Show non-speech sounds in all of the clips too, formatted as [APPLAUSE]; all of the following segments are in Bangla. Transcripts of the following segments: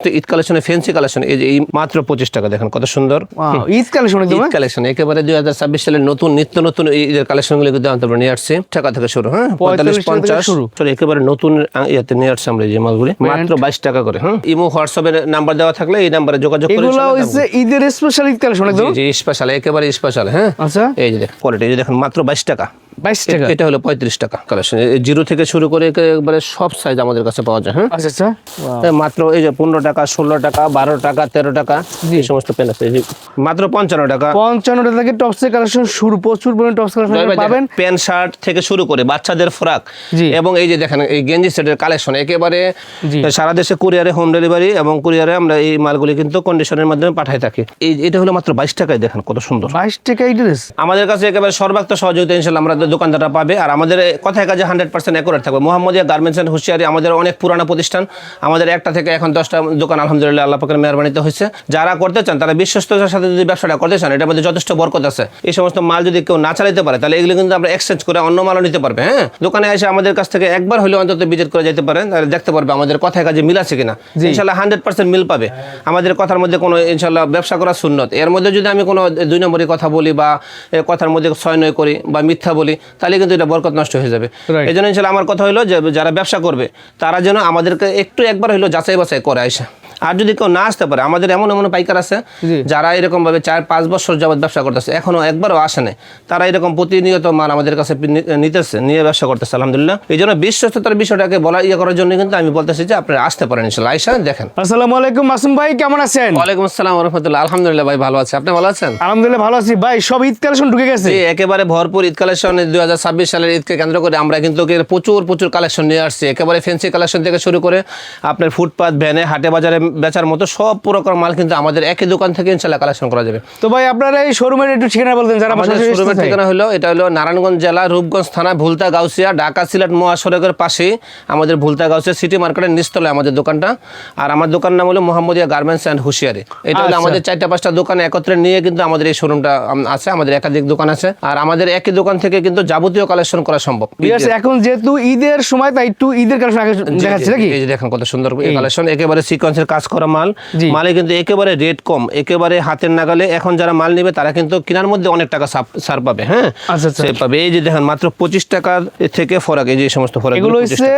তো ঈদ কালেকশনে ফেন্সি কালেকশন এই যে এই মাত্র পঁচিশ টাকা দেখেন কত সুন্দর। ঈদ কালেকশন ঈদ হ্যাঁ? কালেকশন একেবারে দুই হাজার ছাব্বিশ সালের নতুন নিত্য নতুন ঈদের কালেকশনগুলো কিন্তু আমরা নিয়ে আসছি। টাকা থেকে শুরু হ্যাঁ? পঁয়তাল্লিশ 45 টাকা থেকে পঞ্চাশ শুরু। সরি একেবারে নতুন ইয়েতে নিয়ে আসছি আমরা এই যে মালগুলি। মাত্র বাইশ টাকা করে হ্যাঁ ইমো হোয়াটসঅ্যাপের নাম্বার দেওয়া থাকলে এই নাম্বারে যোগাযোগ করে ঈদের স্পেশাল ঈদ কালেকশন একদম? স্পেশাল একেবারে স্পেশাল হ্যাঁ? আচ্ছা। এই যে দেখেন কোয়ালিটি দেখেন মাত্র বাইশ টাকা। বাইশ টাকা। এটা হলো পঁয়ত্রিশ টাকা কালেকশন জিরো থেকে শুরু করে একেবারে সব সাইজ আমাদের কাছে পাওয়া যায় হ্যাঁ? আচ্ছা আচ্ছা। মাত্র এই যে পনেরো টাকা ষোলো টাকা বারো টাকা তেরো টাকা এই সমস্ত পেন আছে। মাত্র পঞ্চান্ন টাকা। পঞ্চান্ন টাকা থেকে টপসের কালেকশন শুরু প্রচুর পরিমাণে টপস কালেকশন পাবেন। প্যান্ট শার্ট থেকে শুরু করে বাচ্চাদের ফ্রাক এবং এই যে দেখেন এই গেঞ্জি সেটের কালেকশন একেবারে সারা দেশে কুরিয়ারে হোম ডেলিভারি এবং কুরিয়ারে আমরা এই মালগুলি কিন্তু কন্ডিশনের মাধ্যমে পাঠাই থাকি। এই এটা হলো মাত্র বাইশ টাকায় দেখেন কত সুন্দর। বাইশ টাকা এই ড্রেস আমাদের কাছে একেবারে সর্বাত্ম সহযোগিতা ইনশাল্লাহ আমরা দোকানদাররা পাবে। আর আমাদের কথায় কাজে হান্ড্রেড পার্সেন্ট অ্যাকুরেট থাকবে। মোহাম্মদিয়া গার্মেন্টস অ্যান্ড হুঁশিয়ারি আমাদের অনেক পুরানো প্রতিষ্ঠান। আমাদের একটা থেকে এখন দশটা দোকান আলহামদুলিল্লাহ আল্লাহ পাকের মেহরবানিতে হয়েছে। যারা করতে চান তারা বিশ্বস্ততার সাথে যদি ব্যবসাটা করতে চান এটার মধ্যে যথেষ্ট বরকত আছে। এই সমস্ত মাল যদি কেউ না চালাতে পারে তাহলে এগুলো কিন্তু আমরা এক্সচেঞ্জ করে অন্য মালও নিতে পারবে হ্যাঁ? দোকানে এসে আমাদের কাছ থেকে একবার হলে অন্তত ভিজিট করে যেতে পারেন আর দেখতে পারবে আমাদের কথায় কাজে মিল আছে কিনা। ইনশাল্লাহ হান্ড্রেড পার্সেন্ট মিল পাবে। আমাদের কথার মধ্যে কোনো ইনশাল্লাহ ব্যবসা করা সুন্নত। এর মধ্যে যদি আমি কোনো দুই নম্বরই কথা বলি বা কথার মধ্যে ছয় নয় করি বা মিথ্যা বলি তাহলে কিন্তু এটা বরকত নষ্ট হয়ে যাবে। এই জন্য ইনশাল্লাহ আমার কথা হলো যে যারা ব্যবসা করবে তারা যেন আমাদেরকে একটু একবার হলো যাচাই বাছাই করে আসে আর যদি কেউ না আসতে পারে আমাদের এমন এমন পাইকার আছে। যারা এরকম ভাবে চার পাঁচ বছর যাবত ব্যবসা করতেছে এখনও একবারও আসে নাই। তারা এরকম প্রতিনিয়ত মাল আমাদের কাছে নিতেছে নিয়ে ব্যবসা করতেছে আলহামদুলিল্লাহ। এই জন্য বিশ্বস্ততার বিষয়টাকে বলা ইয়ে করার জন্য কিন্তু আমি বলতেছি যে আপনারা আসতে পারেন ইনশাল্লাহ। আইসা দেখেন। আসসালামু আলাইকুম মাসুম ভাই কেমন আছেন? ওয়ালাইকুম আসসালাম রহমতুল্লাহ। আলহামদুলিল্লাহ ভাই ভালো আছে। আপনি ভালো আছেন? আলহামদুলিল্লাহ ভালো আছি। ভাই সব ঈদ কালেকশন ঢুকে গেছে? একেবারে ভরপুর ঈদ কালেকশন। দুই হাজার ছাব্বিশ সালের ঈদকে কেন্দ্র করে আমরা কিন্তু প্রচুর প্রচুর কালেকশন নিয়ে আসছি। একেবারে ফেন্সি কালেকশন থেকে শুরু করে আপনার ফুটপাত ভ্যানে হাটে বাজারে বেচার মতো সব প্রকার মাল কিন্তু আমাদের একই দোকান থেকে ইনশাল্লাহ কালেকশন করা যাবে। তো ভাই আপনারা এই শোরুমের একটু ঠিকানা বলতেন যারা আমাদের শোরুমের ঠিকানা হলো এটা হলো নারায়ণগঞ্জ জেলা রূপগঞ্জ থানা ভুলতা গাউসিয়া ঢাকা সিলেট মহাসড়কের পাশে। আমাদের ভুলতা গাউসিয়া সিটি মার্কেটের নিচতলায় আমাদের দোকানটা। আর আমার দোকান নাম হলো মোহাম্মদিয়া গার্মেন্টস অ্যান্ড হুশিয়ারি। এটা হলো আচ্ছা। আমাদের চারটা পাঁচটা দোকান একত্রে নিয়ে কিন্তু আমাদের এই শোরুমটা আছে আমাদের একাধিক দোকান আছে। আর আমাদের একই দোকান থেকে কিন্তু যাবতীয় কালেকশন করা সম্ভব। এখন যেহেতু ঈদের সময় তাই একটু ঈদের কালেকশন দেখাচ্ছে নাকি? দেখেন কত সুন্দর কালেকশন একেবারে সিকোয়েন্সের কাজ করা মাল মালে কিন্তু একেবারে রেট কম। একেবারে হাতের নাগালে এখন যারা মাল নেবে তারা কিন্তু কেনার মধ্যে অনেক টাকা ছাড় পাবে হ্যাঁ? আচ্ছা, আচ্ছা। পাবে। এই যে দেখেন মাত্র পঁচিশ টাকা থেকে ফরাক এই যে সমস্ত ফরাক এগুলো হচ্ছে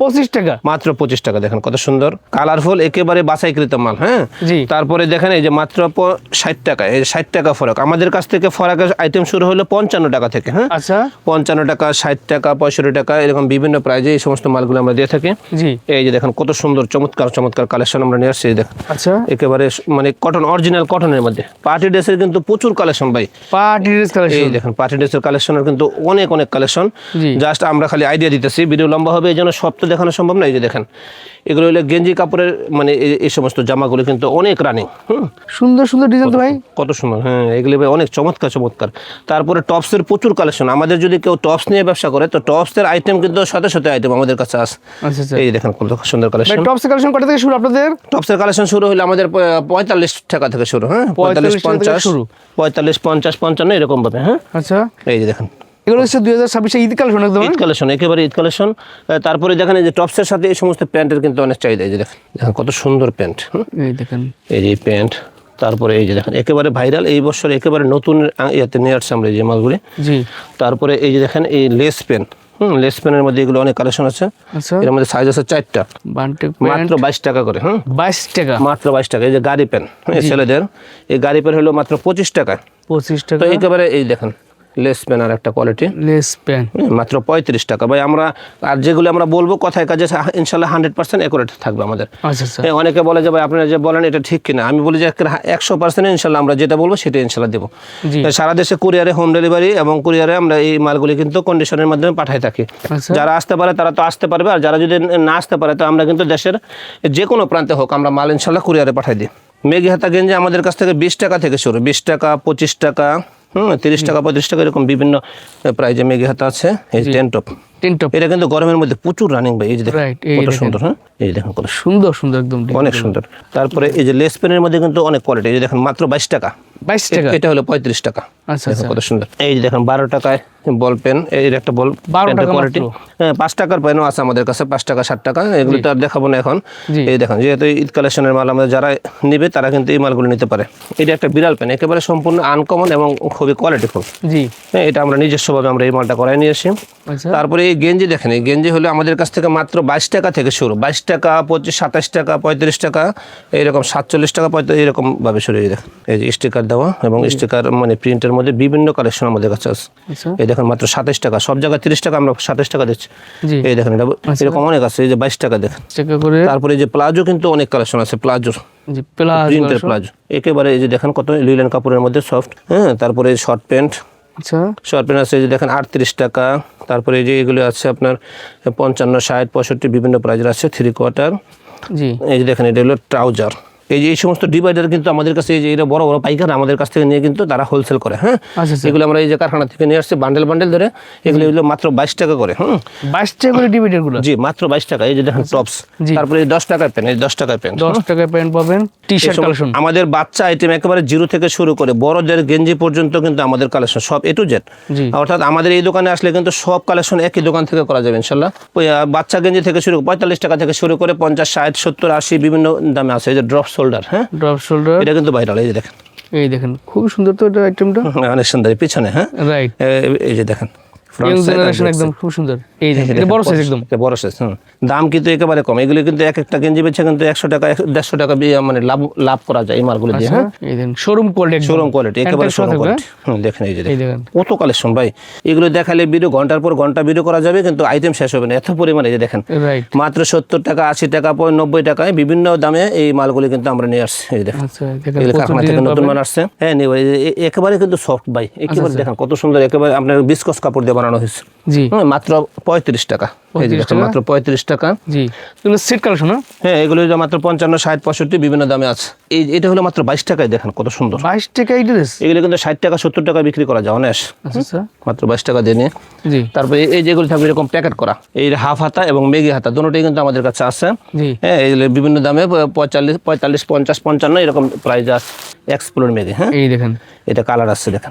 পঁচিশ টাকা। মাত্র পঁচিশ টাকা দেখেন কত সুন্দর। কালারফুল একেবারে বাছাইকৃত মাল হ্যাঁ? তারপরে দেখেন এই যে মাত্র ষাট টাকা এই ষাট টাকা ফরাক। আমাদের কাছ থেকে ফরাকের আইটেম শুরু হলো পঞ্চান্ন টাকা থেকে হ্যাঁ? আচ্ছা। পঞ্চান্ন টাকা ষাট টাকা পঁয়ষট্টি টাকা এরকম বিভিন্ন প্রাইজে এই সমস্ত মালগুলো আমরা দিয়ে থাকি। এই যে দেখেন কত সুন্দর চমৎকার চমৎকার কালেকশন আমরা নিয়ে আসছি এই দেখেন আচ্ছা। একেবারে মানে কটন অরিজিনাল কটনের মধ্যে। পার্টি ড্রেসের কিন্তু প্রচুর কালেকশন ভাই। পার্টি ড্রেস এই কালেকশন দেখেন পার্টি ড্রেসের কালেকশনের কিন্তু অনেক অনেক কালেকশন। জাস্ট আমরা খালি আইডিয়া দিতেছি ভিডিও লম্বা হবে এই জন্য সব তো দেখানো সম্ভব না এই যে দেখেন। এগুলো হলো গেঞ্জি কাপড়ের মানে এই- এই সমস্ত জামাগুলো কিন্তু অনেক রানিং হুম। সুন্দর সুন্দর ডিজাইন তো ভাই। কত সুন্দর হ্যাঁ এগুলি ভাই অনেক চমৎকার চমৎকার। তারপরে টপসের প্রচুর কালেকশন আমাদের যদি কেউ টপস নিয়ে ব্যবসা করে তো টপসের আইটেম কিন্তু সাথে সাথে আইটেম আমাদের কাছে আছে আচ্ছা আচ্ছা। এই দেখেন কত সুন্দর কালেকশন টপস কালেকশন কটা থেকে শুরু আপনাদের? টপসের কালেকশন শুরু হলো আমাদের পঁয়তাল্লিশ টাকা থেকে শুরু হ্যাঁ? পঁয়তাল্লিশ পঞ্চাশ শুরু। পঁয়তাল্লিশ পঞ্চাশ পঞ্চান্ন এরকম ভাবে হ্যাঁ? আচ্ছা। এই যে দেখেন। এগুলো হচ্ছে দুই হাজার ছাব্বিশে ঈদ কালেকশন একদম ঈদ কালেকশন একেবারে ঈদ কালেকশন। তারপরে দেখেন এই যে টপসের সাথে এই সমস্ত প্যান্টের কিন্তু অনেক চাহিদা এই যে দেখেন। দেখেন কত সুন্দর প্যান্ট? এই দেখেন। এই যে প্যান্ট তারপরে এই যে দেখেন একেবারে ভাইরাল এই বছর একেবারে নতুন ইয়েতে নিয়ে আসছে আমরা এই যে মালগুলি। জি। তারপরে এই যে দেখেন এই লেস পেন হুম লেস পেনের মধ্যে এগুলো অনেক কালেকশন আছে। আচ্ছা। এর মধ্যে সাইজ আছে চারটা। মাত্র বাইশ টাকা করে হুম। বাইশ টাকা। মাত্র বাইশ টাকা এই যে গাড়ি পেন হ্যাঁ, ছেলেদের এই গাড়ি পেন হলো মাত্র পঁচিশ টাকা পঁচিশ টাকা। একেবারে এই দেখেন লেস পেন আর একটা কোয়ালিটি লেস পেন। মাত্র পঁয়ত্রিশ টাকা। ভাই আমরা আর যেগুলো আমরা বলব কথায় কাজে ইনশাল্লাহ হান্ড্রেড পার্সেন্ট অ্যাকুরেট থাকবে আমাদের। আচ্ছা আচ্ছা। হ্যাঁ, অনেকে বলে যে ভাই আপনারা যে বলেন এটা ঠিক কিনা? আমি বলি যে একশো পার্সেন্ট ইনশাল্লাহ আমরা যেটা বলব সেটা ইনশাল্লাহ দেবো। সারা দেশে কুরিয়ারে হোম ডেলিভারি এবং কুরিয়ারে আমরা এই মালগুলি কিন্তু কন্ডিশনের মাধ্যমে পাঠাই থাকি। আচ্ছা। যারা আসতে পারে তারা তো আসতে পারবে আর যারা যদি না আসতে পারে তো আমরা কিন্তু দেশের যে কোনো প্রান্তে হোক আমরা মাল ইনশাল্লাহ কুরিয়ারে পাঠাই দিই। মেঘি হাতা গেঞ্জি আমাদের কাছ থেকে বিশ টাকা থেকে শুরু। বিশ টাকা পঁচিশ টাকা হুম তিরিশ টাকা পঁয়ত্রিশ টাকা এরকম বিভিন্ন প্রাইজে মেঘে হাতা আছে। এই টেন টপ টেন টপ এটা কিন্তু গরমের মধ্যে প্রচুর রানিং ভাই এই যে কত সুন্দর হ্যাঁ? এই যে দেখেন কত সুন্দর। সুন্দর সুন্দর একদম অনেক সুন্দর। তারপরে এই যে লেস পেনের মধ্যে কিন্তু অনেক কোয়ালিটি এই যে দেখেন মাত্র বাইশ টাকা। বাইশ টাকা? এটা হলো পঁয়ত্রিশ টাকা। আচ্ছা আচ্ছা। কত সুন্দর। এই যে দেখেন বারো টাকায় বল পেন এর একটা বল টাকা কোয়ালিটি হ্যাঁ পাঁচ টাকার পেনও আছে আমাদের কাছে পাঁচ টাকা ষাট টাকা এগুলো তো আর দেখাবো না এখন। এই দেখেন যেহেতু ঈদ কালেকশনের মাল আমাদের যারা নেবে তারা কিন্তু এই মালগুলো নিতে পারে। এটা একটা বিড়াল পেন একেবারে সম্পূর্ণ আনকমন এবং খুবই কোয়ালিটিফুল জি। হ্যাঁ এটা আমরা নিজস্বভাবে আমরা এই মালটা করাই নিয়ে আসি। আচ্ছা। তারপরে এই গেঞ্জি দেখেন এই গেঞ্জি হলো আমাদের কাছ থেকে মাত্র বাইশ টাকা থেকে শুরু। বাইশ টাকা পঁচিশ সাতাশ টাকা পঁয়ত্রিশ টাকা এইরকম সাতচল্লিশ টাকা পঁয়ত্রিশ এরকম ভাবে শুরু এই দেখেন এই যে স্টিকার দেওয়া এবং স্টিকার মানে প্রিন্টের মধ্যে বিভিন্ন কালেকশন আমাদের কাছে আছে। আচ্ছা। দেখেন মাত্র সাতাশ টাকা। সব জায়গায় তিরিশ টাকা আমরা সাতাশ টাকা দিচ্ছি। এই দেখেন এটা এরকম অনেক আছে এই যে বাইশ টাকা দেখেন। তারপরে যে প্লাজো কিন্তু অনেক কালেকশন আছে প্লাজো। প্রিন্টের প্লাজো একেবারে এই যে দেখেন কত লিলেন কাপড়ের মধ্যে সফট হ্যাঁ? তারপরে শর্ট প্যান্ট আচ্ছা। শর্ট প্যান্ট আছে এই যে দেখেন আটত্রিশ টাকা। তারপরে এই যে এগুলো আছে আপনার পঞ্চান্ন ষাট পঁয়ষট্টি বিভিন্ন প্রাইজের আছে থ্রি কোয়ার্টার জি। এই যে দেখেন এটা হলো ট্রাউজার এই যে এই সমস্ত ডিভাইডার কিন্তু আমাদের কাছে এই যে এটা বড় বড় পাইকার আমাদের কাছ থেকে নিয়ে কিন্তু তারা হোলসেল করে হ্যাঁ? আচ্ছা আচ্ছা। এগুলো আমরা এই যে কারখানা থেকে নিয়ে আসছে বান্ডেল বান্ডেল ধরে এগুলো এগুলো মাত্র বাইশ টাকা করে হুম? বাইশ টাকা করে ডিভিডেরগুলো? জি মাত্র বাইশ টাকা এই যে দেখেন টপস তারপরে এই দশ টাকার পেন এই দশ টাকার পেন দশ টাকার প্যান্ট পাবেন টি শার্ট কালেকশন আমাদের বাচ্চা আইটেম একেবারে জিরো থেকে শুরু করে বড়দের গেঞ্জি পর্যন্ত কিন্তু আমাদের কালেকশন সব এ টু জেড অর্থাৎ আমাদের এই দোকানে আসলে কিন্তু সব কালেকশন একই দোকান থেকে করা যাবে ইনশাল্লাহ। বাচ্চা গেঞ্জি থেকে শুরু পঁয়তাল্লিশ টাকা থেকে শুরু করে পঞ্চাশ ষাট সত্তর আশি বিভিন্ন দামে আছে এই যে ড্রপ শোল্ডার হ্যাঁ? ড্রপ শোল্ডার এটা কিন্তু ভাইরাল এই যে দেখেন। এই দেখেন খুব সুন্দর তো এটা আইটেমটা অনেক সুন্দর পিছনে হ্যাঁ? রাইট এই যে দেখেন। Front side আর জেনারেশন একদম খুব সুন্দর। এই এটা বড় সাইজ একদম। এটা বড় সাইজ হুম। দাম কিন্তু একেবারে কম। এগুলো কিন্তু এক একটা গেঞ্জি কিন্তু একশো টাকা এক- দেড়শো টাকা দিয়ে মানে লাভ লাভ করা যায় এই মালগুলো দিয়ে হ্যাঁ। এই দেখেন শোরুম কোয়ালিটি শোরুম কোয়ালিটি একেবারে শোরুম কোয়ালিটি হুম দেখেন এই যে দেখেন। কত কালেকশন ভাই। এগুলো দেখালে ভিডিও ঘণ্টার পর ঘণ্টা ভিডিও করা যাবে কিন্তু আইটেম শেষ হবে না। এত পরিমাণে এই যে দেখেন। মাত্র সত্তর টাকা আশি টাকা পর নব্বই টাকায় বিভিন্ন দামে এই মালগুলি কিন্তু আমরা নিয়ে আসছি এই দেখেন। আচ্ছা এগুলো কারখানা থেকে নতুন মাল আসছে। হ্যাঁ একেবারে কিন্তু সফট ভাই। একেবারে দেখেন কত সুন্দর একেবারে আপনার বিস্কস কাপড় দিয়ে বানানো হয়েছে। জি। মাত্র পঁয়ত্রিশ টাকা। এই যে 35 দেখেন টাকা? মাত্র পঁয়ত্রিশ টাকা। জি। এগুলো সেট কালেকশন হ্যাঁ এগুলো মাত্র পঞ্চান্ন ষাট পঁয়ষট্টি বিভিন্ন দামে আছে। এই এটা হলো মাত্র বাইশ টাকায় দেখেন কত সুন্দর। বাইশ টাকা এই ড্রেস এগুলো কিন্তু ষাট টাকা সত্তর টাকা বিক্রি করা যায় অনেক আচ্ছা আচ্ছা। মাত্র বাইশ টাকা দিয়ে নিয়ে জি। তারপরে এই- যেগুলো থাকবে এরকম প্যাকেট করা। এই হাফ হাতা এবং মেগি হাতা দুটোই কিন্তু আমাদের কাছে আছে। হ্যাঁ এগুলো বিভিন্ন দামে পঁয়তাল্লিশ পঁয়তাল্লিশ পঞ্চাশ পঞ্চান্ন এরকম প্রাইস আছে। এক্সপ্লোর মেগি হ্যাঁ। এই দেখেন। এটা কালার আছে দেখেন।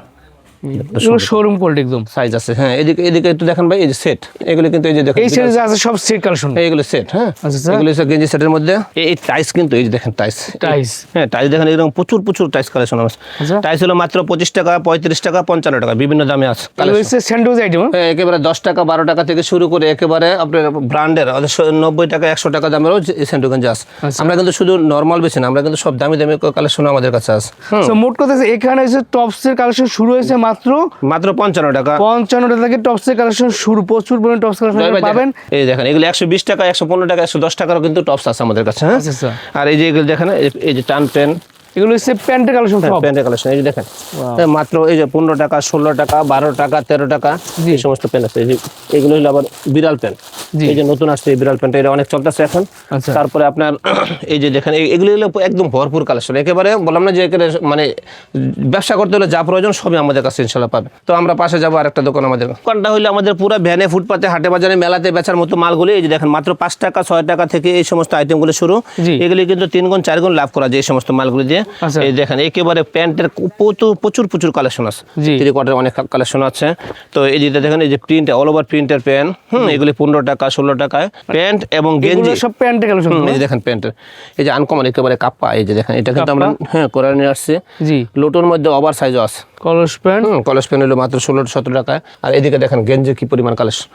শোরুম কোয়ালিটি একদম। সাইজ আছে হ্যাঁ এদিকে এদিকে একটু দেখেন ভাই এই যে সেট এগুলো কিন্তু এই যে দেখেন এই সিরিজে আছে সব সেট কালেকশন সেট হ্যাঁ? আচ্ছা, আচ্ছা। এগুলো হচ্ছে গেঞ্জি সেটের মধ্যে। এই- টাইস কিন্তু এই যে দেখেন টাইস টাইস হ্যাঁ টাইস দেখেন এরকম প্রচুর প্রচুর টাইস কালেকশন আছে। আচ্ছা। টাইস হলো মাত্র পঁচিশ টাকা পঁয়ত্রিশ টাকা পঞ্চান্ন টাকা বিভিন্ন দামে আছে এগুলো। স্যান্ডউইচ আইটেম হ্যাঁ, একেবারে দশ টাকা বারো টাকা থেকে শুরু করে একেবারে আপনার ব্র্যান্ডের নব্বই টাকা একশো টাকা দামেরও সেন্টুগঞ্জ আছে। আচ্ছা। আমরা কিন্তু শুধু নর্মাল বেছি না আমরা কিন্তু সব দামি দামি কালেকশন আমাদের কাছে আছে। মোট কথা এখানে হচ্ছে টপসের কালেকশন শুরু হয়েছে মাত্র মাত্র পঞ্চান্ন টাকা। পঞ্চান্ন টাকা থেকে টপসের কালেকশন শুরু প্রচুর পরিমাণ টপস কালেকশন পাবেন। এই দেখেন এগুলো একশো বিশ টাকা একশো পনেরো টাকা একশো দশ টাকারও কিন্তু টপস আছে আমাদের কাছে হ্যাঁ? আর এই যে এগুলো দেখেন এই- এই যে টান পেন এগুলো হচ্ছে প্যান্টের কালেকশন সব। প্যান্টের কালেকশন এই যে দেখেন। মাত্র এই যে পনেরো টাকা ষোলো টাকা বারো টাকা তেরো টাকা এই সমস্ত পেন আছে। এগুলো হলো আবার বিড়াল পেন জি। এই যে নতুন আসছে বিড়াল পেনটা এটা অনেক চলতেছে এখন। আচ্ছা। তারপরে আপনার [CLEARS THROAT] এই যে দেখেন এগুলো হলো একদম ভরপুর কালেকশন একেবারে বললাম না যে একেবারে মানে ব্যবসা করতে হলে যা প্রয়োজন সবই আমাদের কাছে ইনশাল্লাহ পাবে। তো আমরা পাশে যাব আরেকটা দোকান আমাদের। দোকানটা হলো আমাদের পুরো ভ্যানে ফুটপাতে হাটে বাজারে মেলাতে বেচার মতো মালগুলো। এই যে দেখেন মাত্র পাঁচ টাকা ছয় টাকা থেকে এই সমস্ত আইটেমগুলো শুরু। এগুলি কিন্তু তিন গুণ চার গুণ লাভ করা যায় এই সমস্ত মালগুলো দিয়ে। এই দেখেন একেবারে প্যান্টের প্রচুর প্রচুর প্রচুর কালেকশন আছে। থ্রি কোয়ার্টার অনেক কালেকশন আছে। তো এই যে দেখেন এই যে প্রিন্ট অল ওভার প্রিন্টের প্যান্ট হুম এগুলি পনেরো টাকা ষোলো টাকায় প্যান্ট এবং গেঞ্জি। সব প্যান্টের কালেকশন এই যে দেখেন প্যান্টের এই যে আনকমন একেবারে কাপ্পা এই যে দেখেন এটা কিন্তু আমরা হ্যাঁ করে নিয়ে আসছি। জি। লোটোর মধ্যে ওভার সাইজও আছে। কলস প্যান্ট হুম কলেজ প্যান্ট হলো মাত্র ষোলো সতেরো টাকায়। আর এদিকে দেখেন গেঞ্জি কি পরিমাণ কালেকশন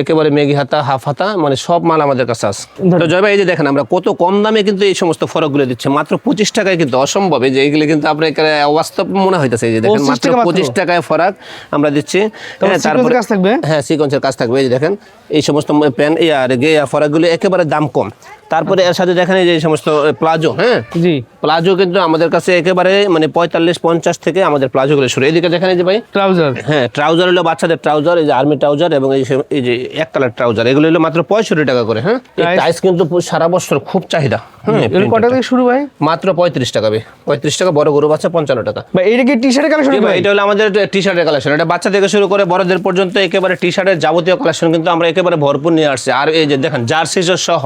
একেবারে মেঘি হাতা হাফ হাতা মানে সব মাল আমাদের কাছে আছে। তো জয় ভাই এই যে দেখেন আমরা কত কম দামে কিন্তু এই সমস্ত ফরকগুলো দিচ্ছে। মাত্র পঁচিশ টাকায় কিন্তু অসম্ভব। এই যে এইগুলো কিন্তু আপনার এখানে অবাস্তব মনে হইতেছে। এই যে দেখেন মাত্র পঁচিশ টাকায় ফরাক আমরা দিচ্ছি। হ্যাঁ, sequence কাজ থাকবে? হ্যাঁ সিকোয়েন্সের কাজ থাকবে। এই যে দেখেন এই সমস্ত প্যান্ট আর গে ফরাকগুলো একেবারে দাম কম। তারপরে এর সাথে দেখেন যে সমস্ত প্লাজো হ্যাঁ? জি। প্লাজো কিন্তু আমাদের কাছে একেবারে মানে পঁয়তাল্লিশ পঞ্চাশ থেকে আমাদের প্লাজো প্লাজোগুলো শুরু। এদিকে দেখেন যে ভাই ট্রাউজার। হ্যাঁ ট্রাউজার হলো বাচ্চাদের ট্রাউজার এই যে আর্মি ট্রাউজার এবং এই যে এক কালার ট্রাউজার। এগুলো হলো মাত্র পঁয়ষট্টি টাকা করে হ্যাঁ? টাইস কিন্তু সারা বছর খুব চাহিদা। হ্যাঁ কটা থেকে শুরু ভাই? মাত্র পঁয়ত্রিশ টাকা পঁয়ত্রিশ টাকা বড় গরু বাচ্চা পঞ্চান্ন টাকা। ভাই এটা কি টি শার্টের কালেকশন এটা হলো আমাদের টি শার্টের কালেকশন এটা বাচ্চা থেকে শুরু করে বড়দের পর্যন্ত একেবারে টি শার্টের যাবতীয় কালেকশন কিন্তু আমরা একেবারে ভরপুর নিয়ে আসছি। আর এই যে দেখেন জার্সি সহ।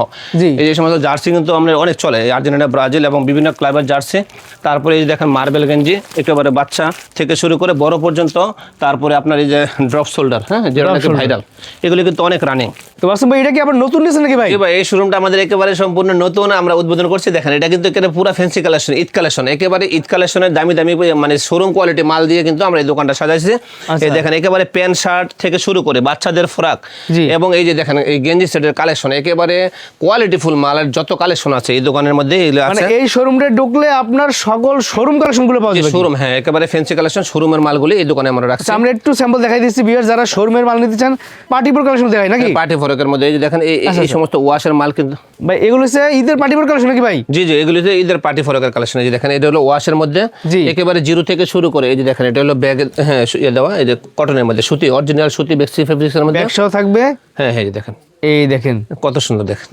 এই যে এই সমস্ত জার্সি কিন্তু আমরা অনেক চলে আর্জেন্টিনা ব্রাজিল এবং বিভিন্ন ক্লাবের জার্সি। তারপরে এই যে দেখেন মার্বেল গেঞ্জি একেবারে বাচ্চা থেকে শুরু করে বড় পর্যন্ত তারপরে আপনার এই যে ড্রপ শোল্ডার হ্যাঁ যেটা ভাইরাল এগুলি কিন্তু অনেক রানিং তো বাসম ভাই এটা কি আবার নতুন নিয়েছেন নাকি ভাই? ভাই এই শোরুমটা আমাদের একেবারে সম্পূর্ণ নতুন আমরা উদ্বোধন করছি। দেখেন এটা কিন্তু একেবারে পুরো ফ্যান্সি কালেকশন ঈদ কালেকশন একেবারে ঈদ কালেকশনের দামি দামি মানে শোরুম কোয়ালিটি মাল দিয়ে কিন্তু আমরা এই দোকানটা সাজাইছি। আচ্ছা। এই দেখেন একেবারে প্যান্ট শার্ট থেকে শুরু করে বাচ্চাদের ফ্রক। এবং এই যে দেখেন এই গেঞ্জি সেটের কালেকশন একেবারে কোয়ালিটি ফুল মালের যত কালেকশন আছে এই দোকানের মধ্যে এগুলো মানে আছে। এই শোরুমটা ঢুকলে আপনার সকল শোরুম কালেকশনগুলো পাওয়া যাবে শোরুম হ্যাঁ একেবারে ফ্যান্সি কালেকশন শোরুমের মালগুলি এই দোকানে আমরা রাখছি। আচ্ছা আমরা একটু স্যাম্পল দেখাই দিচ্ছি বিয়ার যারা শোরুমের মাল নিতে চান পার্টিপুর কালেকশন দেখাই নাকি? পার্টি ফরকের মধ্যে এই যে দেখেন এই- এই- আচ্ছা, এই সমস্ত ওয়াশের মাল কিন্তু ভাই এগুলো হচ্ছে ঈদের পার্টিপুর কালেকশন নাকি ভাই? জি জি এগুলি হচ্ছে ঈদের পার্টি ফরকের কালেকশন এই যে দেখেন এটা হলো ওয়াশের মধ্যে জি। একেবারে জিরো থেকে শুরু করে এই যে দেখেন এটা হলো ব্যাগ হ্যাঁ ইয়ে দেওয়া এই যে কটনের মধ্যে সুতি অরিজিনাল সুতি বেক্সি ফেব্রিক্সের মধ্যে। ব্যাগসহ থাকবে। হ্যাঁ হ্যাঁ এই দেখেন। এই দেখেন। কত সুন্দর দেখেন।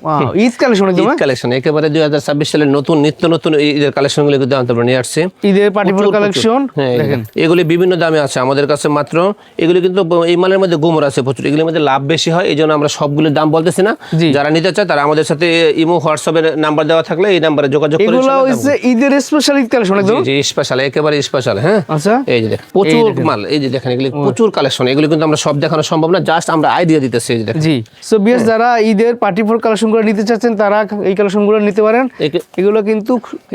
ঈদ কালেকশন ঈদ? কালেকশন একেবারে দুই হাজার ছাব্বিশ সালের নতুন নিত্য নতুন ঈদের কালেকশনগুলো কিন্তু আমরা নিয়ে আসছি। ঈদের প্রচুর, কালেকশন দেখেন। এগুলি বিভিন্ন দামে আছে আমাদের কাছে মাত্র। এগুলি কিন্তু এই মালের মধ্যে গুমর আছে প্রচুর এগুলির মধ্যে লাভ বেশি হয় এই জন্য আমরা সবগুলোর দাম বলতেছি না। যারা নিতে চায় তারা আমাদের সাথে ইমো হোয়াটসঅ্যাপের নাম্বার দেওয়া থাকলে এই নাম্বারে যোগাযোগ করে এগুলো হচ্ছে ঈদের স্পেশাল ঈদ কালেকশন একদম জি স্পেশাল একেবারে স্পেশাল হ্যাঁ। আচ্ছা। এই যে দেখেন প্রচুর মাল এই যে দেখেন এগুলি প্রচুর কালেকশন এগুলি কিন্তু আমরা সব দেখানো সম্ভব না জাস্ট আমরা আইডিয়া দিতেছি এই যে দেখেন। জি সো যারা ঈদের পার্টি ফোর কালেকশনগুলো নিতে চাচ্ছেন তারা এই কালেকশনগুলো নিতে পারেন। এগুলো কিন্তু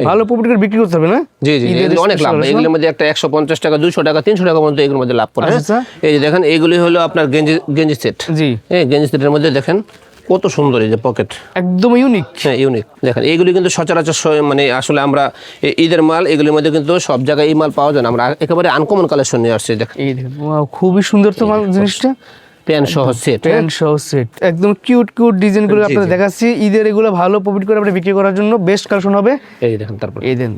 ভালো প্রফিট করে বিক্রি করতে হবে না? জি জি অনেক লাভ। এগুলোর মধ্যে একটা একশো পঞ্চাশ টাকা দুশো টাকা তিনশো টাকা পর্যন্ত এগুলোর মধ্যে লাভ করে হ্যাঁ? আচ্ছা, এই যে দেখেন এইগুলি হলো আপনার গেঞ্জি গেঞ্জি সেট জি। হ্যাঁ গেঞ্জি সেটের মধ্যে দেখেন কত সুন্দর এই যে পকেট একদম ইউনিক হ্যাঁ ইউনিক দেখেন এইগুলি কিন্তু সচরাচর মানে আসলে আমরা ঈদের মাল এগুলির মধ্যে কিন্তু সব জায়গায় এই মাল পাওয়া যায় না। আমরা একেবারে আনকমন কালেকশন নিয়ে আসছি দেখেন। খুবই সুন্দর তো মাল জিনিসটা। প্যান্ট সহ সেট প্যান্ট সহ সেট একদম কিউট কিউট আপনাদের দেখাচ্ছি। ঈদের এগুলো ভালো প্রফিট করে আপনি বিক্রি করার জন্য। বেস্ট কালেকশন হবে। এই দেখেন তারপর। এই দেন।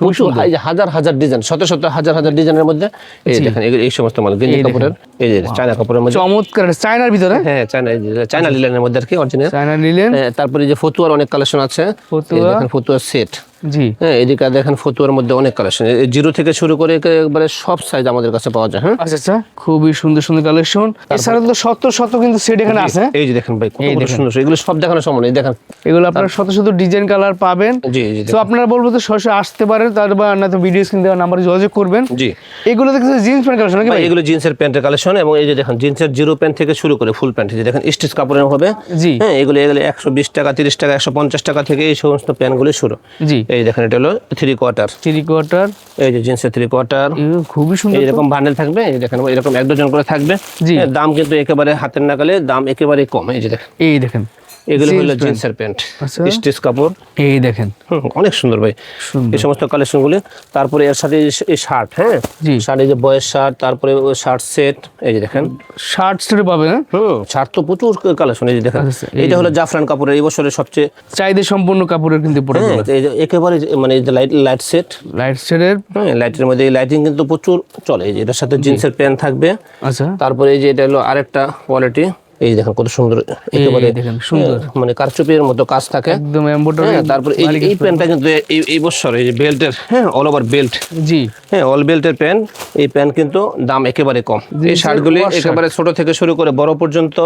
প্রচুর সুন্দর। হাজার হাজার ডিজাইন শত শত হাজার হাজার ডিজাইনের মধ্যে এই দেখেন এই সমস্ত মাল গেঞ্জি কাপড়ের এই যে চায়না কাপড়ের মধ্যে। চমৎকার চায়নার ভিতরে? হ্যাঁ চায়না চায়না লিলেনের মধ্যে আর কি অরিজিনাল চায়না নিলেন তারপরে যে ফতুয়ার অনেক কালেকশন আছে। ফতুয়া। ফতুয়ার সেট জি। হ্যাঁ এদিকে দেখেন ফতুয়ার মধ্যে অনেক কালেকশন জিরো থেকে শুরু করে একবারে সব সাইজ আমাদের কাছে পাওয়া যায় হ্যাঁ? আচ্ছা আচ্ছা খুবই সুন্দর সুন্দর কালেকশন এছাড়া তো শত শত কিন্তু সেট এখানে আছে। এই যে দেখেন ভাই কত এই দেখেন। সুন্দর এগুলো সব দেখানো সম্ভব নেই দেখেন। এগুলো আপনারা শত শত ডিজাইন কালার পাবেন। জি জি তো আপনারা বলব তো সরাসরি আসতে পারেন তার বা না তো ভিডিও স্ক্রিন দেওয়া নাম্বারে যোগাযোগ করবেন। জি। এগুলো দেখতে জিন্স প্যান্ট কালেকশন নাকি ভাই এগুলো জিন্সের প্যান্টের কালেকশন এবং এই যে দেখেন জিন্সের জিরো প্যান্ট থেকে শুরু করে ফুল প্যান্ট এই যে দেখেন স্টিচ কাপড়ের হবে জি। হ্যাঁ এগুলো এগুলো একশো বিশ টাকা তিরিশ টাকা একশো পঞ্চাশ টাকা থেকে এই সমস্ত প্যান্টগুলি শুরু। জি। এই দেখেন এটা হলো থ্রি কোয়ার্টার থ্রি কোয়ার্টার এই যে জিন্সের থ্রি কোয়ার্টার খুবই সুন্দর এরকম বান্ডেল থাকবে এই দেখেন এরকম এক ডজন করে থাকবে। দাম কিন্তু একেবারে হাতের নাগালে দাম একেবারে কম এই যে দেখেন। এই দেখেন এগুলো হলো জিন্সের প্যান্ট আচ্ছা। স্টিচ কাপড়। এই দেখেন। অনেক সুন্দর ভাই। এই সমস্ত কালেকশনগুলি তারপরে এর সাথে এই- শার্ট হ্যাঁ? শার্ট এই যে বয়ের শার্ট তারপরে শার্ট সেট এই যে দেখেন। শার্ট সেট হ্যাঁ? হুম শার্ট তো প্রচুর কালেকশন এই যে দেখেন। আচ্ছা, এটা হলো জাফরান কাপড়ের এই বছরের সবচেয়ে চাহিদা সম্পূর্ণ কাপড়ের কিন্তু প্রোডাক্ট এই যে একেবারে মানে এই যে লাইট লাইট সেট লাইট হ্যাঁ লাইটের মধ্যে এই লাইটিং কিন্তু প্রচুর চলে। এই যে এটার সাথে জিন্সের প্যান্ট থাকবে। আচ্ছা। তারপরে এই যে এটা হলো আরেকটা কোয়ালিটি এই দেখেন কত সুন্দর একেবারে সুন্দর। হ্যাঁ, মানে কারচুপির মতো কাজ থাকে। একদম এমব্রয়ডারি তারপরে এই এই প্যান্টটা কিন্তু এই বছর এই যে বেল্টের হ্যাঁ অল ওভার বেল্ট জি। হ্যাঁ অল বেল্টের প্যান্ট এই প্যান্ট কিন্তু দাম একেবারে কম। এই শার্টগুলি একেবারে ছোট থেকে শুরু করে বড় পর্যন্ত।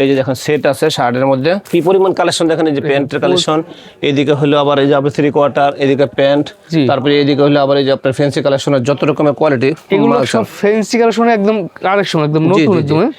এই যে দেখেন সেট আছে শার্টের মধ্যে। কি পরিমাণ কালেকশন দেখেন এই যে প্যান্টের কালেকশন এদিকে হলো আবার এই যে আপনার থ্রি কোয়ার্টার এদিকে প্যান্ট তারপরে এদিকে হলো আবার এই যে আপনার ফ্যান্সি কালেকশনের যত রকমের কোয়ালিটি এগুলো সব। ফ্যান্সি কালেকশন একদম কালেকশন একদম নতুন। একদম?